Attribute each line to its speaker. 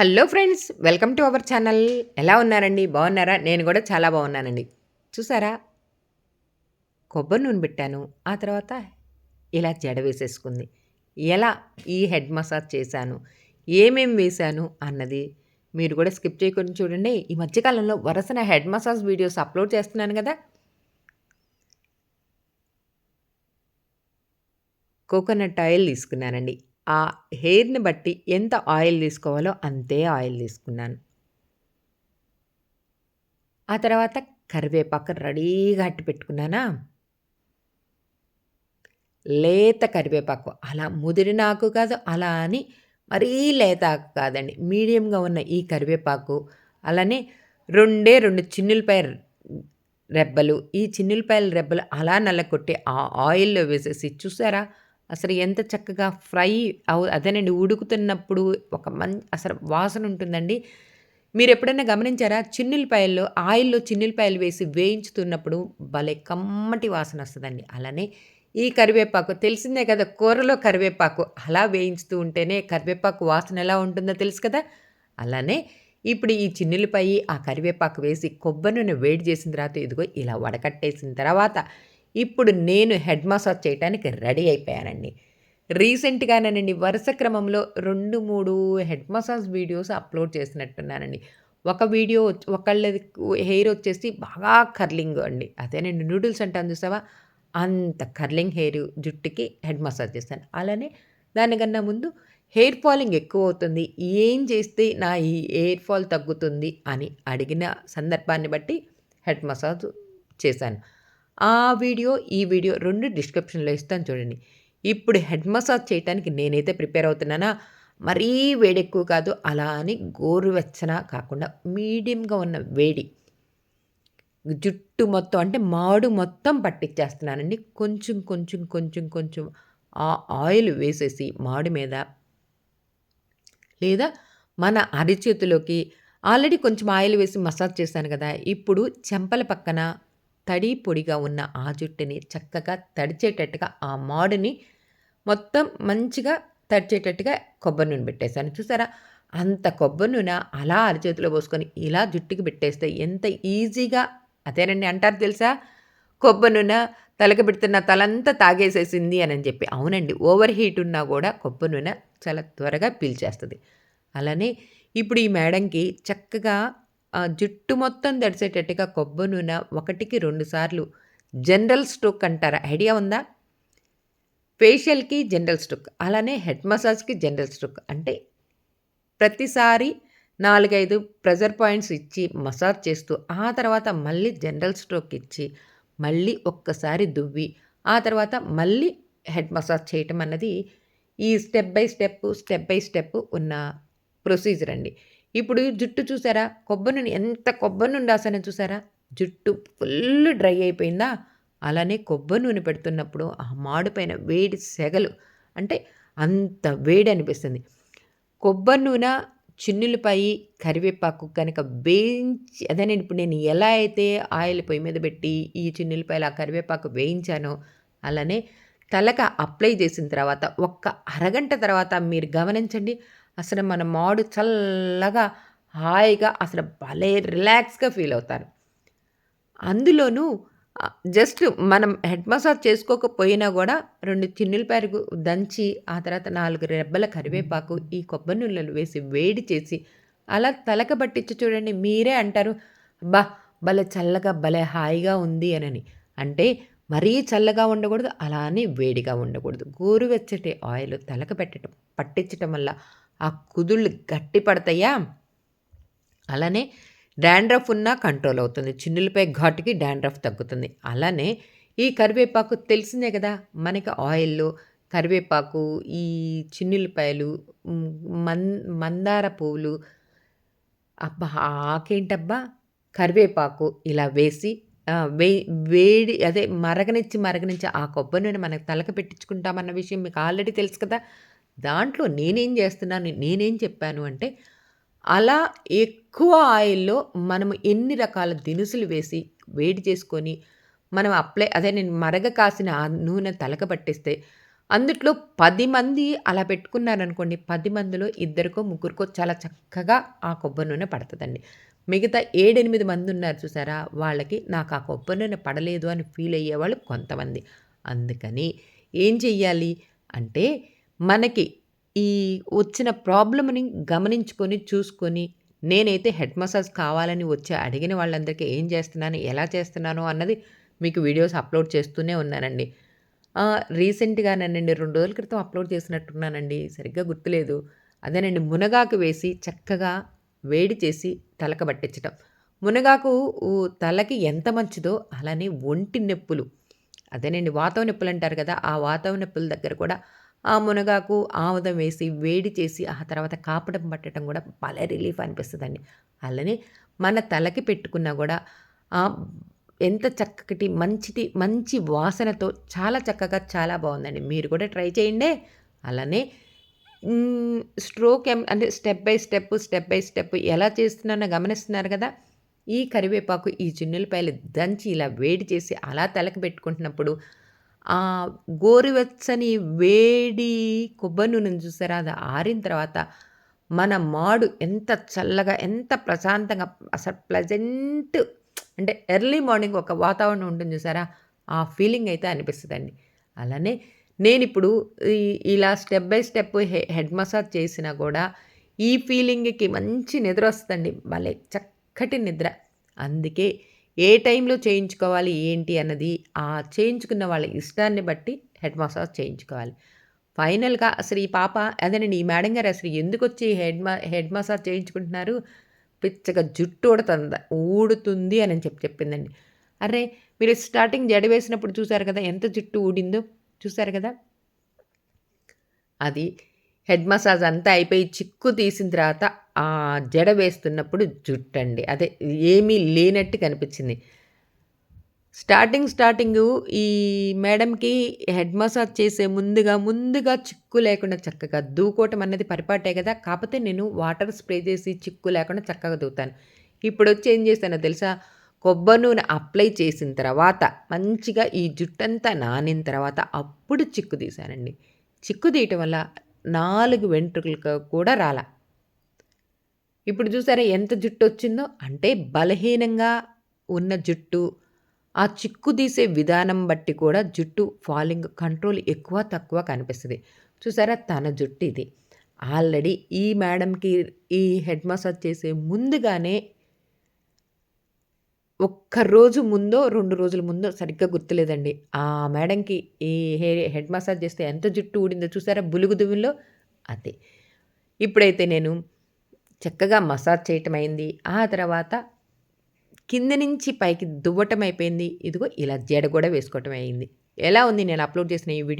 Speaker 1: Hello friends welcome to our channel ఎలా ఉన్నారండి? బాగున్నారా? నేను కూడా చాలా బాగున్నానండి. చూసారా? కొబ్బరి నూనె పెట్టాను. ఆ తర్వాత ఇలా జడ వేసేసుకుంది. ఎలా ఈ హెడ్ మసాజ్ చేశాను? ఏమేం వేశాను అన్నది మీరు కూడా స్కిప్ చేయకుండా చూడండి. ఈ మధ్యకాలంలో వరుసన హెడ్ మసాజ్ వీడియోస్ అప్లోడ్ చేస్తున్నాను కదా. కోకోనట్ ఆయిల్ తీసుకున్నానండి. ఆ హెయిర్ని బట్టి ఎంత ఆయిల్ తీసుకోవాలో అంతే ఆయిల్ తీసుకున్నాను. ఆ తర్వాత కరివేపాకు రెడీగా అట్టి పెట్టుకున్నానా? లేత కరివేపాకు. అలా ముదిరినాకు కాదు అలా అని మరీ లేత ఆకు కాదండి. మీడియంగా ఉన్న ఈ కరివేపాకు అలానే రెండే రెండు చిన్నులపాయ రెబ్బలు. ఈ చిన్నులపాయల రెబ్బలు అలా నల్లకొట్టి ఆ ఆయిల్లో వేసేసి చూసారా? అసలు ఎంత చక్కగా ఫ్రై అవు అదేనండి ఉడుకుతున్నప్పుడు ఒక మం అసలు వాసన ఉంటుందండి. మీరు ఎప్పుడైనా గమనించారా? చిన్నులపాయల్లో ఆయిల్లో చిన్నులపాయలు వేసి వేయించుతున్నప్పుడు భలే కమ్మటి వాసన వస్తుందండి. అలానే ఈ కరివేపాకు తెలిసిందే కదా కూరలో కరివేపాకు అలా వేయించుతూ ఉంటేనే కరివేపాకు వాసన ఎలా ఉంటుందో తెలుసు కదా? అలానే ఇప్పుడు ఈ చిన్నులపై ఆ కరివేపాకు వేసి కొబ్బరి నూనె వేడి చేసిన తర్వాత ఇదిగో ఇలా వడకట్టేసిన తర్వాత ఇప్పుడు నేను హెడ్ మసాజ్ చేయడానికి రెడీ అయిపోయానండి. రీసెంట్గానేనండి వరుస క్రమంలో రెండు మూడు హెడ్ మసాజ్ వీడియోస్ అప్లోడ్ చేసినట్టున్నానండి. ఒక వీడియో ఒకళ్ళది హెయిర్ వచ్చేసి బాగా కర్లింగ్ అండి. అదేనండి నూడిల్స్ అంటాను చూసావా? అంత కర్లింగ్ హెయిర్ జుట్టుకి హెడ్ మసాజ్ చేస్తాను. అలానే దానికన్నా ముందు హెయిర్ ఫాలింగ్ ఎక్కువ అవుతుంది. ఏం చేస్తే నా ఈ హెయిర్ ఫాల్ తగ్గుతుంది అని అడిగిన సందర్భాన్ని బట్టి హెడ్ మసాజ్ చేశాను. ఆ వీడియో ఈ వీడియో రెండు డిస్క్రిప్షన్లో ఇస్తాను చూడండి. ఇప్పుడు హెడ్ మసాజ్ చేయడానికి నేనైతే ప్రిపేర్ అవుతున్నానా? మరీ వేడి ఎక్కువ కాదు అలా అని గోరువెచ్చన కాకుండా మీడియంగా ఉన్న వేడి. జుట్టు మొత్తం అంటే మాడు మొత్తం పట్టించేస్తున్నానండి కొంచెం కొంచెం కొంచెం కొంచెం ఆ ఆయిల్ వేసేసి మాడు మీద లేదా మన అరిచేతిలోకి ఆల్రెడీ కొంచెం ఆయిల్ వేసి మసాజ్ చేశాను కదా ఇప్పుడు చెంపల పక్కన తడి పొడిగా ఉన్న ఆ జుట్టుని చక్కగా తడిచేటట్టుగా ఆ మాడుని మొత్తం మంచిగా తడిచేటట్టుగా కొబ్బరి నూనె పెట్టేశాను. చూసారా? అంత కొబ్బరి నూనె అలా అరిచేతిలో పోసుకొని ఇలా జుట్టుకి పెట్టేస్తే ఎంత ఈజీగా అదేనండి అంటారు తెలుసా? కొబ్బరి నూనె తలకి పెడుతున్న తలంతా తాగేసేసింది అని చెప్పి. అవునండి ఓవర్ హీట్ ఉన్నా కూడా కొబ్బరి నూనె చాలా త్వరగా పీల్చేస్తుంది. అలానే ఇప్పుడు ఈ మేడంకి చక్కగా జుట్టు మొత్తం దడిసేటట్టుగా కొబ్బరి నూనె ఒకటికి రెండు సార్లు. జనరల్ స్ట్రోక్ అంటారా? ఐడియా ఉందా? ఫేషియల్కి జనరల్ స్ట్రోక్ అలానే హెడ్ మసాజ్కి జనరల్ స్ట్రోక్. అంటే ప్రతిసారి నాలుగైదు ప్రెజర్ పాయింట్స్ ఇచ్చి మసాజ్ చేస్తూ ఆ తర్వాత మళ్ళీ జనరల్ స్ట్రోక్ ఇచ్చి మళ్ళీ ఒక్కసారి దువ్వి ఆ తర్వాత మళ్ళీ హెడ్ మసాజ్ చేయటం అన్నది ఈ step by step step by step ఉన్న ప్రొసీజర్ అండి. ఇప్పుడు జుట్టు చూసారా? కొబ్బరి నూనె ఎంత కొబ్బరి నూనె రాసానో చూసారా? జుట్టు ఫుల్ డ్రై అయిపోయిందా? అలానే కొబ్బరి నూనె పెడుతున్నప్పుడు ఆ మాడిపైన వేడి సెగలు అంటే అంత వేడి అనిపిస్తుంది. కొబ్బరి నూనె చిన్నులపై కరివేపాకు కనుక వేయించి అదే నేను ఇప్పుడు నేను ఎలా అయితే ఆయిల్ పొయ్యి మీద పెట్టి ఈ చిన్నులపై ఆ కరివేపాకు వేయించానో అలానే తలక అప్లై చేసిన తర్వాత ఒక్క అరగంట తర్వాత మీరు గమనించండి అసలు మన మాడు చల్లగా హాయిగా అసలు భలే రిలాక్స్గా ఫీల్ అవుతారు. అందులోనూ జస్ట్ మనం హెడ్ మసాజ్ చేసుకోకపోయినా కూడా రెండు చిన్నుల పెరుగు దంచి ఆ తర్వాత నాలుగు రెబ్బల కరివేపాకు ఈ కొబ్బరి నూనెలు వేసి వేడి చేసి అలా తలక పట్టించి చూడండి మీరే అంటారు బా భలే చల్లగా భలే హాయిగా ఉంది అని అంటే మరీ చల్లగా ఉండకూడదు అలానే వేడిగా ఉండకూడదు. గోరువెచ్చటి ఆయిల్ తలక పెట్టడం పట్టించటం వల్ల ఆ కుదుళ్ళు గట్టి పడతాయా? అలానే డాండ్రఫ్ ఉన్నా కంట్రోల్ అవుతుంది. చిన్నులపై ఘాటుకి డాండ్రఫ్ తగ్గుతుంది. అలానే ఈ కరివేపాకు తెలిసిందే కదా? మనకి ఆయిల్లో కరివేపాకు ఈ చిన్నులపాయలు మన్ మందార పువ్వులు. అబ్బా ఆకేంటబ్బా? కరివేపాకు ఇలా వేసి వే వేడి అదే మరగనిచ్చి మరగనిచ్చి ఆ కొబ్బరి నూనె మనకు తలక పెట్టించుకుంటామన్న విషయం మీకు ఆల్రెడీ తెలుసు కదా? దాంట్లో నేనేం చేస్తున్నాను నేనేం చెప్పాను అంటే అలా ఎక్కువ ఆయిల్లో మనం ఎన్ని రకాల దినుసులు వేసి వేడి చేసుకొని మనం అప్లై అదే నేను మరగ కాసిన ఆ నూనె తలక పట్టిస్తే అందుట్లో పది మంది అలా పెట్టుకున్నారనుకోండి పది మందిలో ఇద్దరికో, ముగ్గురికో చాలా చక్కగా ఆ కొబ్బరి నూనె పడతదండి. మిగతా ఏడెనిమిది మంది ఉన్నారు చూసారా? వాళ్ళకి నాకు ఆ కొబ్బరి నూనె పడలేదు అని ఫీల్ అయ్యేవాళ్ళు కొంతమంది. అందుకని ఏం చెయ్యాలి అంటే మనకి ఈ వచ్చిన ప్రాబ్లమ్‌ని గమనించుకొని, చూసుకొని నేనైతే హెడ్ మసాజ్ కావాలని వచ్చి అడిగిన వాళ్ళందరికీ ఏం చేస్తున్నాను, ఎలా చేస్తున్నాను అన్నది మీకు వీడియోస్ అప్‌లోడ్ చేస్తూనే ఉన్నానండి. రీసెంట్గా రీసెంట్‌గానేనండి 2 రోజుల క్రితం అప్‌లోడ్ చేసినట్టున్నానండి. సరిగ్గా గుర్తులేదు. అదేనండి మునగాకు వేసి చక్కగా వేడి చేసి తలక పట్టించటం. మునగాకు తలకి ఎంత మంచిదో అలానే ఒంటి నొప్పులు అదేనండి వాతం నొప్పులంటారు కదా! ఆ వాతం నొప్పుల దగ్గర కూడా ఆ మునగాకు, ఆముదం వేసి వేడి చేసి ఆ తర్వాత కాపడం పట్టడం కూడా భలే రిలీఫ్ అనిపిస్తుందండి. అలానే మన తలకి పెట్టుకున్నా కూడా ఎంత చక్కటి మంచిది మంచి వాసనతో చాలా చక్కగా చాలా బాగుందండి. మీరు కూడా ట్రై చేయండే. అలానే స్ట్రోక్ ఎం అంటే step by step, step by step ఎలా చేస్తున్నానో గమనిస్తున్నారు కదా? ఈ కరివేపాకు, ఈ చిన్నుల్లిపాయలు దంచి ఇలా వేడి చేసి అలా తలకి పెట్టుకుంటున్నప్పుడు ఆ గోరువెచ్చని వేడి కొబ్బరి నూనెను చూసారా? అది ఆరిన తర్వాత మన మాడు ఎంత చల్లగా, ఎంత ప్రశాంతంగా అసలు ప్లెజెంట్ అంటే ఎర్లీ మార్నింగ్ ఒక వాతావరణం ఉంటుంది చూసారా? ఆ ఫీలింగ్ అయితే అనిపిస్తుందండి అలానే నేనిప్పుడు ఈ ఇలా స్టెప్ బై స్టెప్ హె హెడ్ మసాజ్ చేసినా కూడా ఈ ఫీలింగ్‌కి మంచి నిద్ర వస్తుందండి భలే చక్కటి నిద్ర. అందుకే ఏ టైంలో చేయించుకోవాలి ఏంటి అన్నది ఆ చేయించుకున్న వాళ్ళ ఇష్టాన్ని బట్టి హెడ్ మసాజ్ చేయించుకోవాలి. ఫైనల్‌గా అసలు ఈ పాప అదేనండి ఈ మేడం గారు అసలు ఎందుకొచ్చి హెడ్ మ హెడ్ మసాజ్ చేయించుకుంటున్నారు? పిచ్చగా జుట్టు ఊడుతుంది ఊడుతుంది అని చెప్పి చెప్పిందండి. అరే మీరు స్టార్టింగ్ జడ వేసినప్పుడు చూసారు కదా! ఎంత జుట్టు ఊడిందో చూసారు కదా! అది హెడ్ మసాజ్ అంతా అయిపోయి చిక్కు తీసిన తర్వాత జడ వేస్తున్నప్పుడు జుట్టండి. అదే ఏమీ లేనట్టు కనిపించింది. స్టార్టింగ్ స్టార్టింగు ఈ మేడంకి హెడ్ మసాజ్ చేసే ముందుగా, ముందుగా చిక్కు లేకుండా చక్కగా దూకోవటం అన్నది పరిపాటే కదా! కాకపోతే నేను వాటర్ స్ప్రే చేసి చిక్కు లేకుండా చక్కగా తూగుతాను ఇప్పుడు వచ్చి ఏం చేశానో తెలుసా? కొబ్బరి నూనె అప్లై చేసిన తర్వాత మంచిగా ఈ జుట్టంతా నానిన తర్వాత అప్పుడు చిక్కు తీశానండి. చిక్కు తీయటం వల్ల నాలుగు వెంట్రుకలకు కూడా రాలా. ఇప్పుడు చూసారా ఎంత జుట్టు వచ్చిందో అంటే బలహీనంగా ఉన్న జుట్టు, ఆ చిక్కు తీసే విధానం బట్టి కూడా జుట్టు ఫాలింగ్ కంట్రోల్ ఎక్కువ, తక్కువ కనిపిస్తుంది చూసారా తన జుట్టు ఇది ఆల్రెడీ ఈ మేడంకి ఈ హెడ్ మసాజ్ చేసే ముందుగానే ఒక్క రోజు ముందో, రెండు రోజుల ముందో సరిగ్గా గుర్తులేదండి. ఆ మేడంకి ఈ హె హెడ్ మసాజ్ చేస్తే ఎంత జుట్టు ఊడిందో చూసారా బులుగు దువ్వెనలో? అదే ఇప్పుడైతే నేను చక్కగా మసాజ్ చేయటం అయింది. ఆ తర్వాత కింద నుంచి పైకి దువ్వటం అయిపోయింది. ఇదిగో ఇలా జడ కూడా వేసుకోవటం అయింది. ఎలా ఉంది నేను అప్‌లోడ్ చేసిన ఈ వీడియో?